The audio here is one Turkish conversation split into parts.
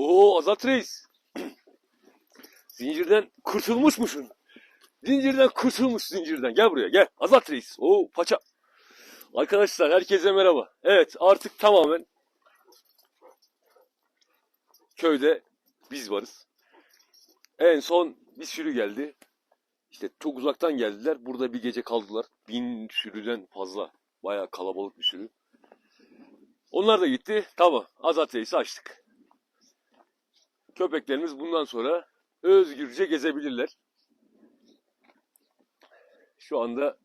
Oo Azat Reis. Zincirden kurtulmuşmuşsun. Zincirden kurtulmuş zincirden. Gel buraya gel. Azat Reis. Oo paça. Arkadaşlar herkese merhaba. Evet artık tamamen köyde biz varız. En son bir sürü geldi. İşte çok uzaktan geldiler. Burada bir gece kaldılar. Bin sürüden fazla. Bayağı kalabalık bir sürü. Onlar da gitti. Tamam. Azat Reis'i açtık. Köpeklerimiz bundan sonra özgürce gezebilirler. Şu anda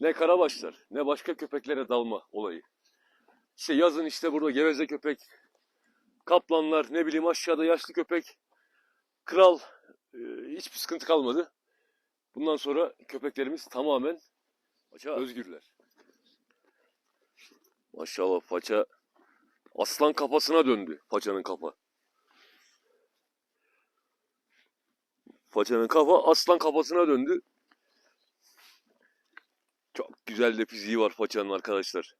ne karabaşlar ne başka köpeklere dalma olayı. İşte yazın işte burada geveze köpek, kaplanlar, ne bileyim aşağıda yaşlı köpek, kral e, hiçbir sıkıntı kalmadı. Bundan sonra köpeklerimiz tamamen paça özgürler. Maşallah paça aslan kafasına döndü paçanın kafa. Paçanın kafa aslan kafasına döndü. Çok güzel de fiziği var paçanın arkadaşlar.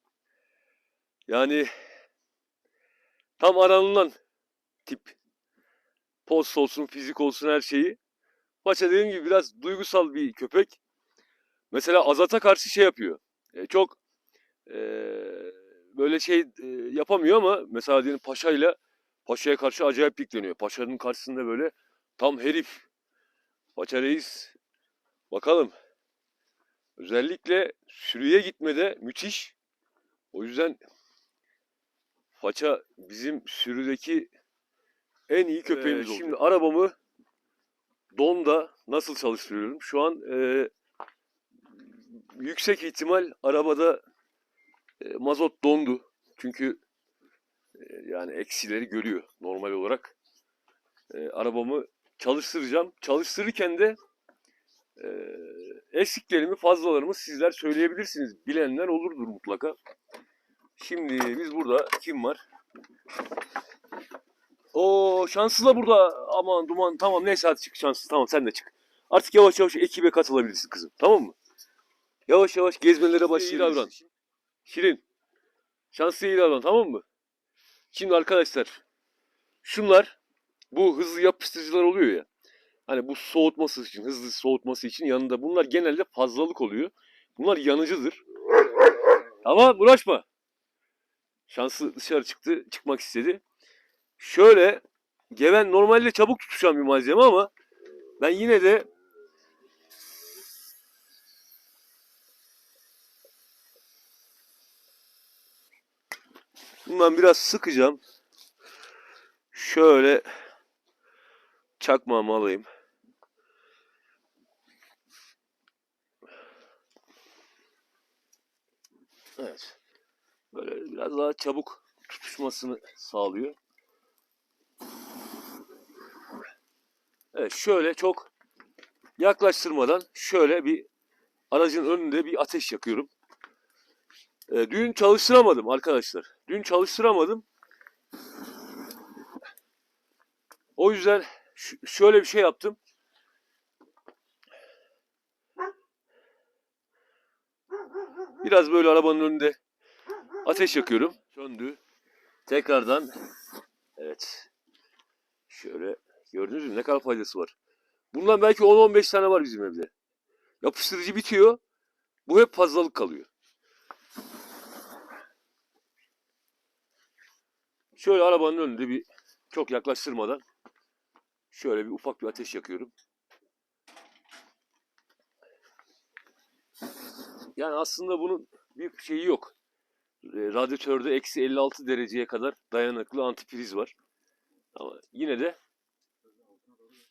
Yani tam aranılan tip. Post olsun, fizik olsun her şeyi. Paça dediğim gibi biraz duygusal bir köpek. Mesela Azat'a karşı şey yapıyor. E, çok e, böyle şey e, yapamıyor ama mesela diyelim Paşa'yla Paşa'ya karşı acayip dikleniyor. Paşa'nın karşısında böyle tam herif. Paça reis. Bakalım. Özellikle sürüye gitmede müthiş. O yüzden Faça bizim sürüdeki en iyi köpeğimiz Ee, oldu. Şimdi arabamı Don'da nasıl çalıştırıyorum? Şu an e, yüksek ihtimal arabada e, mazot dondu. Çünkü e, yani eksileri görüyor normal olarak. E, arabamı çalıştıracağım. Çalıştırırken de e, eksiklerimi, fazlalarımı sizler söyleyebilirsiniz. Bilenler olurdur mutlaka. Şimdi biz burada kim var? O şanslı da burada. Aman duman tamam neyse hadi çık şanslı tamam sen de çık. Artık yavaş yavaş ekibe katılabilirsin kızım tamam mı? Yavaş yavaş gezmelere başlayabilirsin. Şirin. Şanslı iyi davran tamam mı? Şimdi arkadaşlar şunlar bu hızlı yapıştırıcılar oluyor ya. Hani bu soğutması için, hızlı soğutması için yanında bunlar genelde fazlalık oluyor. Bunlar yanıcıdır. Ama uğraşma. Şanslı dışarı çıktı, çıkmak istedi. Şöyle geven normalde çabuk tutuşan bir malzeme ama ben yine de bundan biraz sıkacağım. Şöyle çakmağımı alayım. Evet. Böyle biraz daha çabuk tutuşmasını sağlıyor. Evet şöyle çok yaklaştırmadan şöyle bir aracın önünde bir ateş yakıyorum. Ee, dün çalıştıramadım arkadaşlar. Dün çalıştıramadım. O yüzden ş- şöyle bir şey yaptım. Biraz böyle arabanın önünde ateş yakıyorum. Söndü. Tekrardan evet. Şöyle gördünüz mü ne kadar faydası var. Bundan belki 10-15 tane var bizim evde. Yapıştırıcı bitiyor. Bu hep fazlalık kalıyor. Şöyle arabanın önünde bir çok yaklaştırmadan şöyle bir ufak bir ateş yakıyorum. Yani aslında bunun bir şeyi yok. E, Radyatörde eksi 56 dereceye kadar dayanıklı antifriz var. Ama yine de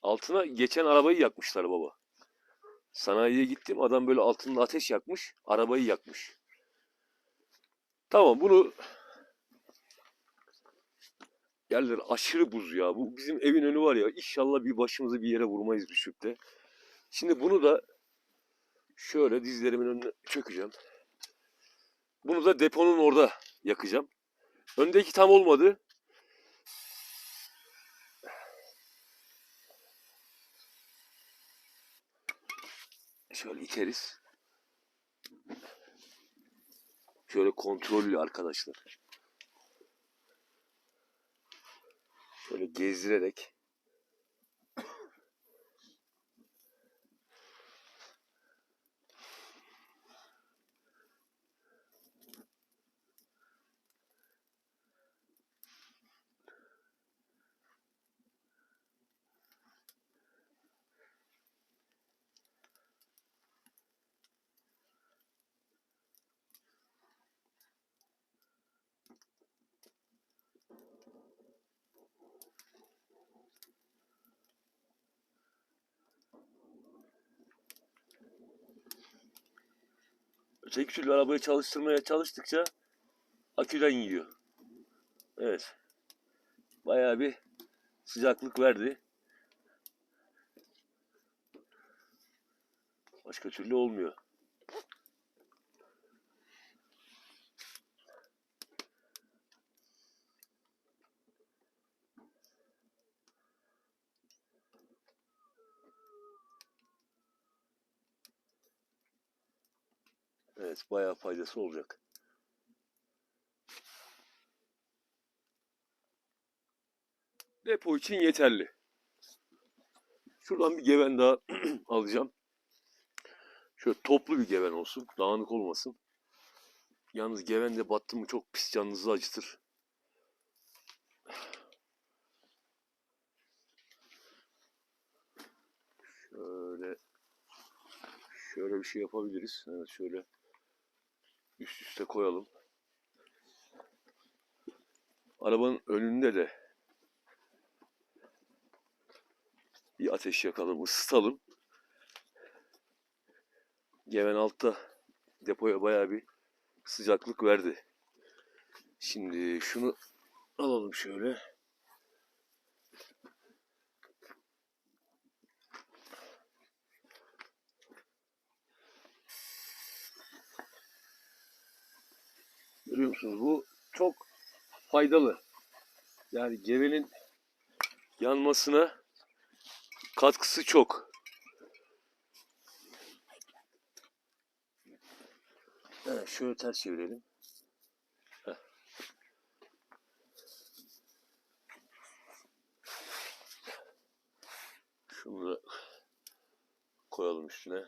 altına geçen arabayı yakmışlar baba. Sanayiye gittim adam böyle altında ateş yakmış. Arabayı yakmış. Tamam bunu yerler aşırı buz ya. Bu bizim evin önü var ya. İnşallah bir başımızı bir yere vurmayız düşüp de. Şimdi bunu da şöyle dizlerimin önüne çökeceğim. Bunu da deponun orada yakacağım. Öndeki tam olmadı. Şöyle iteriz. Şöyle kontrollü arkadaşlar. Şöyle gezdirerek öteki türlü arabayı çalıştırmaya çalıştıkça aküden yiyor. Evet. Bayağı bir sıcaklık verdi. Başka türlü olmuyor. Evet, bayağı faydası olacak. Depo için yeterli. Şuradan bir geven daha alacağım. Şöyle toplu bir geven olsun. Dağınık olmasın. Yalnız geven de battı mı çok pis canınızı acıtır. Şöyle şöyle bir şey yapabiliriz. Evet şöyle üst üste koyalım. Arabanın önünde de bir ateş yakalım, ısıtalım. Geven altta depoya bayağı bir sıcaklık verdi. Şimdi şunu alalım şöyle. Görüyor musunuz? Bu çok faydalı. Yani gevenin yanmasına katkısı çok. Evet, şöyle ters çevirelim. Heh. Şunu da koyalım üstüne.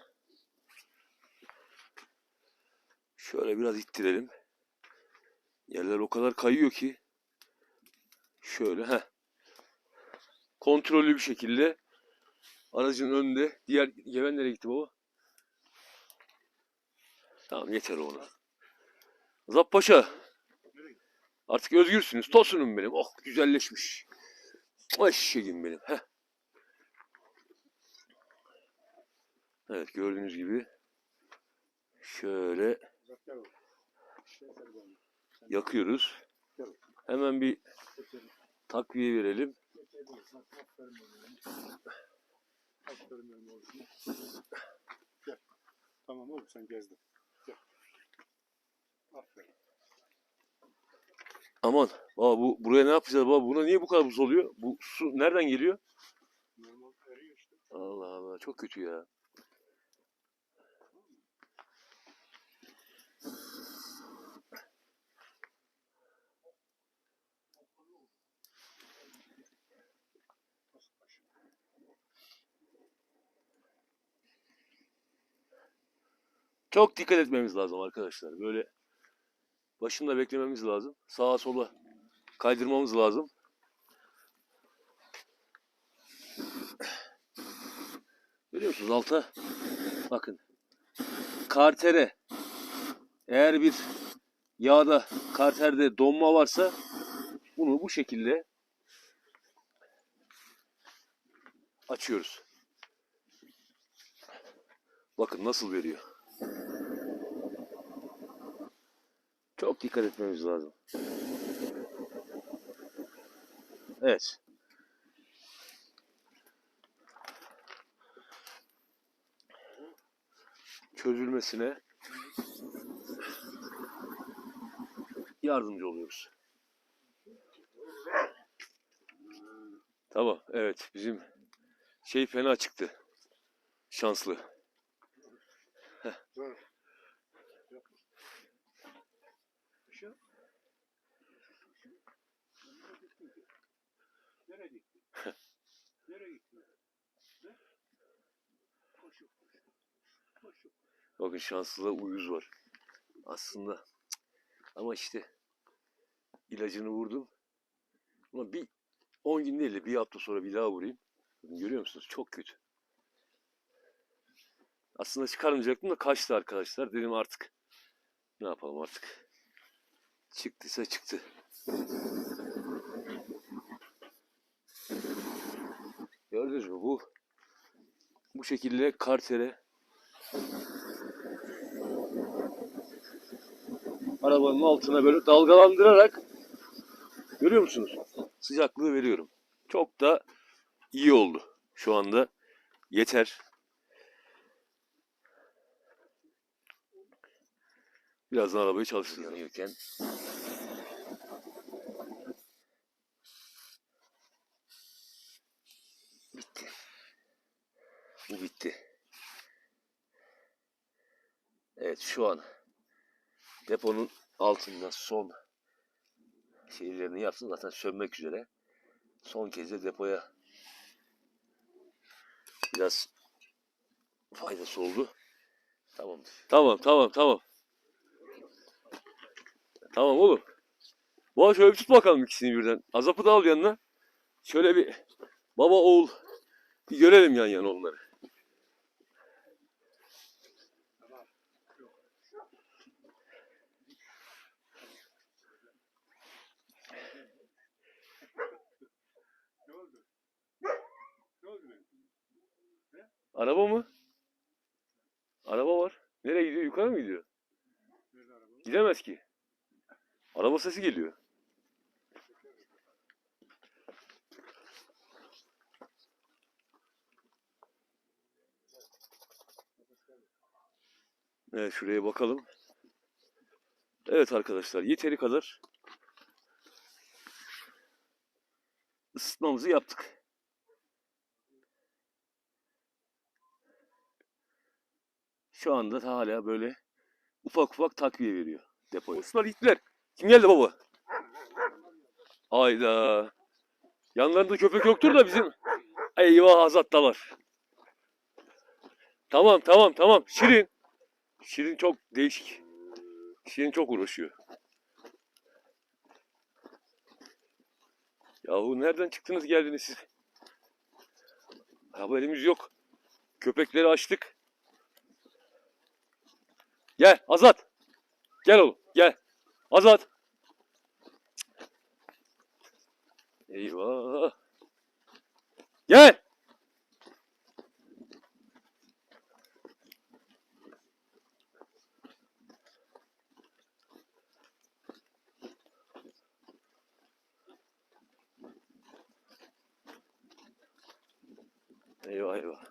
Şöyle biraz ittirelim. Yerler o kadar kayıyor ki. Şöyle heh. Kontrollü bir şekilde aracın önünde. Diğer geven nereye gitti baba? Tamam yeter ona. Zap Paşa. Artık özgürsünüz. Tosunum benim. Oh güzelleşmiş. Eşeğim benim. Heh. Evet gördüğünüz gibi şöyle yakıyoruz. Hemen bir takviye verelim. Tamam oğlum sen gezdin. Aferin. Aman baba bu buraya ne yapacağız baba? Buna niye bu kadar buz oluyor? Bu su nereden geliyor? Normal eriyor işte. Allah Allah çok kötü ya. Çok dikkat etmemiz lazım arkadaşlar. Böyle başında beklememiz lazım. Sağa sola kaydırmamız lazım. Görüyor musunuz alta? Bakın. Kartere. Eğer bir yağda karterde donma varsa bunu bu şekilde açıyoruz. Bakın nasıl veriyor. Çok dikkat etmemiz lazım. Evet. Çözülmesine yardımcı oluyoruz. Tamam, evet. Bizim şey fena çıktı. Şanslı. Bakın şanslıda uyuz var. Aslında. Ama işte ilacını vurdum. Ama bir 10 gün değil de bir hafta sonra bir daha vurayım. Görüyor musunuz? Çok kötü. Aslında çıkarmayacaktım da kaçtı arkadaşlar. Dedim artık ne yapalım artık. Çıktıysa çıktı. Gördünüz mü bu bu şekilde kartere arabanın altına böyle dalgalandırarak görüyor musunuz? Sıcaklığı veriyorum. Çok da iyi oldu. Şu anda yeter. Birazdan arabayı çalıştıracağım yanıyorken. Bitti. Bu bitti. Evet şu an deponun altında son şeylerini yapsın zaten sönmek üzere. Son kez de depoya biraz faydası oldu. Tamamdır. Tamam tamam tamam. Tamam oğlum. Bu şöyle bir tut bakalım ikisini birden. Azap'ı da al yanına. Şöyle bir baba oğul bir görelim yan yana onları. Araba mı? Araba var. Nereye gidiyor? Yukarı mı gidiyor? Gidemez ki. Araba sesi geliyor. Evet şuraya bakalım. Evet arkadaşlar yeteri kadar ısıtmamızı yaptık. Şu anda da hala böyle ufak ufak takviye veriyor depoya. Osman gittiler. Kim geldi baba? Hayda. Yanlarında köpek yoktur da bizim. Eyvah Azat da var. Tamam tamam tamam. Şirin. Şirin çok değişik. Şirin çok uğraşıyor. Yahu nereden çıktınız geldiniz siz? Haberimiz yok. Köpekleri açtık. Gel Azat. Gel oğlum gel. Azat. いいわー。やいわわ。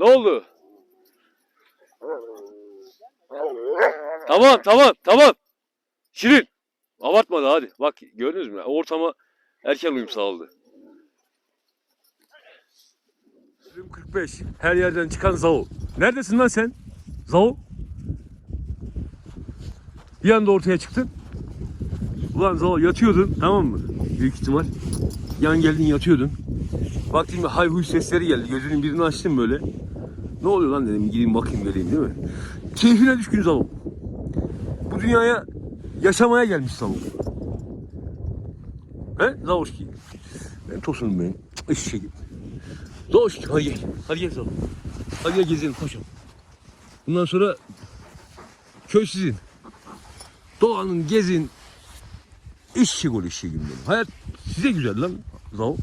Ne oldu? Tamam tamam tamam. Şirin. Abartma da hadi. Bak gördünüz mü? Ortama erken uyum sağladı. 45. Her yerden çıkan Zao. Neredesin lan sen? Zao. Bir anda ortaya çıktın. Ulan Zao yatıyordun tamam mı? Büyük ihtimal. Yan geldin yatıyordun. Baktım bir hay huy sesleri geldi. Gözünün birini açtım böyle. Ne oluyor lan dedim gideyim bakayım geleyim değil mi? Keyfine düşkün Zalo. Bu dünyaya yaşamaya gelmiş Zalo. He? Zavoşki. Ben tosunum benim. Eşek. Zavoşki hadi gel. Hadi gel Zalo. Hadi gel gezelim paşam. Bundan sonra köy sizin. Doğanın gezin. İşçi gol işçi gibi. Hayat size güzel lan Zalo.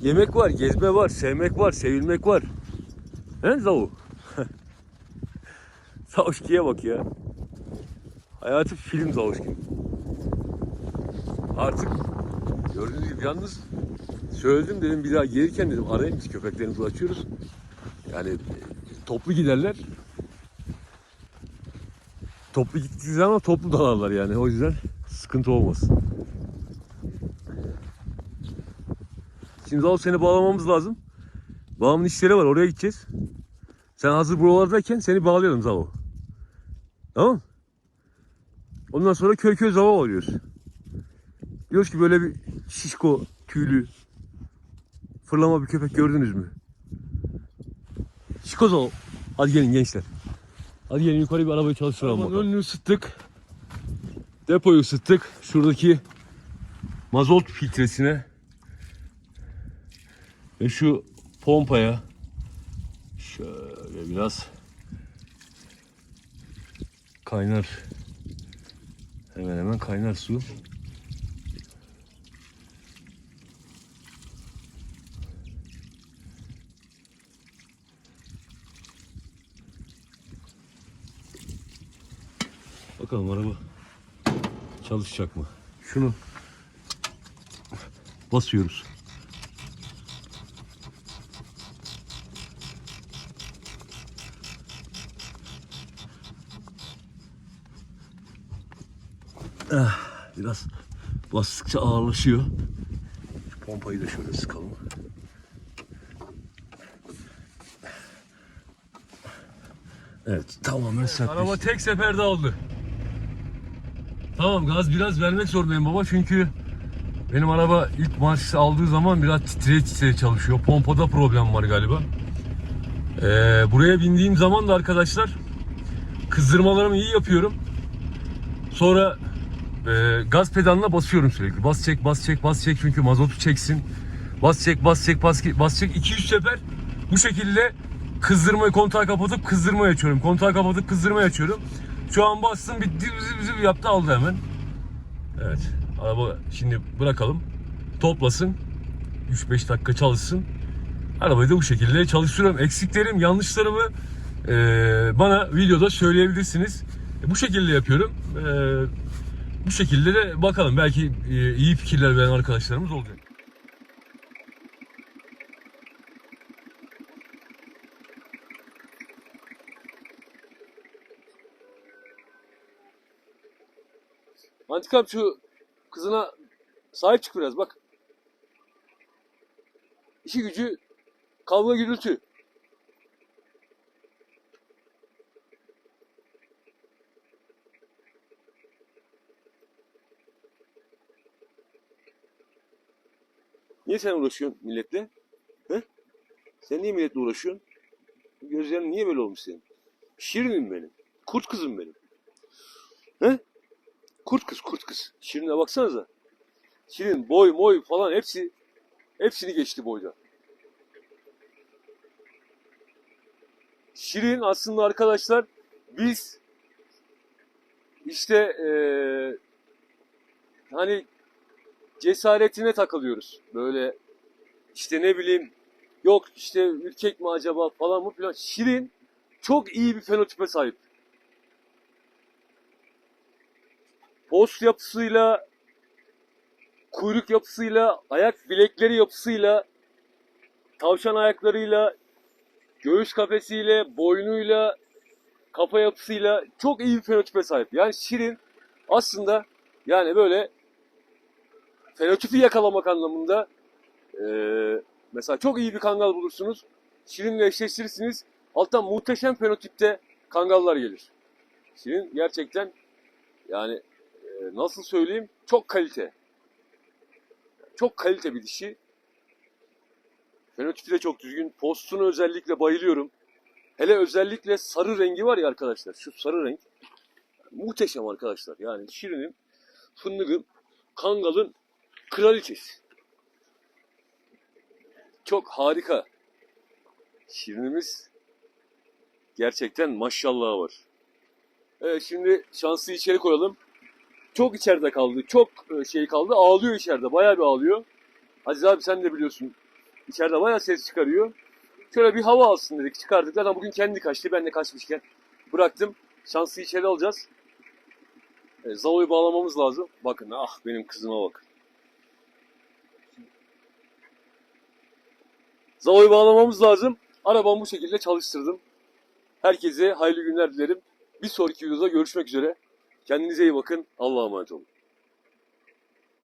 Yemek var, gezme var, sevmek var, sevilmek var. He Zavu? Zavuşki'ye bak ya. Hayatı film Zavuşki. Artık gördüğünüz gibi yalnız söyledim dedim bir daha gelirken dedim arayayım biz köpeklerimizi açıyoruz. Yani toplu giderler. Toplu gittiği zaman toplu dalarlar yani. O yüzden sıkıntı olmasın. Şimdi Zalo seni bağlamamız lazım. Bağımın işleri var oraya gideceğiz. Sen hazır buralardayken seni bağlayalım Zalo. Tamam? Ondan sonra köy köy Zalo oluyoruz. Diyoruz ki böyle bir şişko, tüylü, fırlama bir köpek gördünüz mü? Şişko Zalo. Hadi gelin gençler. Hadi gelin yukarı bir arabayı çalıştıralım Arabanın bakalım. Önünü ısıttık. Depoyu ısıttık. Şuradaki mazot filtresine ve şu pompaya şöyle biraz kaynar hemen hemen kaynar su Bakalım araba çalışacak mı? Şunu basıyoruz. Biraz bastıkça ağırlaşıyor. Şu pompayı da şöyle sıkalım. Evet tamamen sertleşti. Araba tek seferde aldı. Tamam gaz biraz vermek zorundayım baba çünkü benim araba ilk marş aldığı zaman biraz titreye titreye çalışıyor. Pompada problem var galiba. Ee, buraya bindiğim zaman da arkadaşlar kızdırmalarımı iyi yapıyorum. Sonra e, gaz pedalına basıyorum sürekli. Bas çek, bas çek, bas çek çünkü mazotu çeksin. Bas çek, bas çek, bas, bas çek. 200 sefer bu şekilde kızdırmayı kontağı kapatıp kızdırmayı açıyorum. Kontağı kapatıp kızdırmayı açıyorum. Şu an bastım bitti bizi yaptı aldı hemen. Evet. Araba şimdi bırakalım. Toplasın. 3-5 dakika çalışsın. Arabayı da bu şekilde çalıştırıyorum. Eksiklerim, yanlışlarımı e, bana videoda söyleyebilirsiniz. E, bu şekilde yapıyorum. E, bu şekilde de bakalım. Belki e, iyi fikirler veren arkadaşlarımız olacak. Antikam şu kızına sahip çık biraz bak. İşi gücü kavga gürültü. Niye sen uğraşıyorsun milletle? He? Sen niye milletle uğraşıyorsun? Gözlerin niye böyle olmuş senin? Şirinim benim. Kurt kızım benim. He? Kurt kız, kurt kız. Şirin'e baksanıza. Şirin boy moy falan hepsi hepsini geçti boyda. Şirin aslında arkadaşlar biz işte eee, hani cesaretine takılıyoruz. Böyle işte ne bileyim yok işte ürkek mi acaba falan mı filan. Şirin çok iyi bir fenotipe sahip. Post yapısıyla, kuyruk yapısıyla, ayak bilekleri yapısıyla, tavşan ayaklarıyla, göğüs kafesiyle, boynuyla, kafa yapısıyla çok iyi bir fenotipe sahip. Yani Şirin aslında yani böyle fenotipi yakalamak anlamında eee, mesela çok iyi bir kangal bulursunuz. Şirin'le eşleştirirsiniz. Alttan muhteşem fenotipte kangallar gelir. Şirin gerçekten yani e, nasıl söyleyeyim çok kalite. Çok kalite bir dişi. Fenotipi de çok düzgün. Postunu özellikle bayılıyorum. Hele özellikle sarı rengi var ya arkadaşlar. Şu sarı renk. Muhteşem arkadaşlar. Yani Şirin'in, fındıkın, kangalın kraliçesi. Çok harika. Şirinimiz gerçekten maşallah var. Evet şimdi şanslı içeri koyalım. Çok içeride kaldı. Çok e, şey kaldı. Ağlıyor içeride. Bayağı bir ağlıyor. Aziz abi sen de biliyorsun. İçeride bayağı ses çıkarıyor. Şöyle bir hava alsın dedik. Çıkardık. Zaten bugün kendi kaçtı. Ben de kaçmışken bıraktım. Şanslı içeri alacağız. E, Zavo'yu bağlamamız lazım. Bakın ah benim kızıma bak. Zavo'yu bağlamamız lazım. Arabamı bu şekilde çalıştırdım. Herkese hayırlı günler dilerim. Bir sonraki videoda görüşmek üzere. Kendinize iyi bakın. Allah'a emanet olun.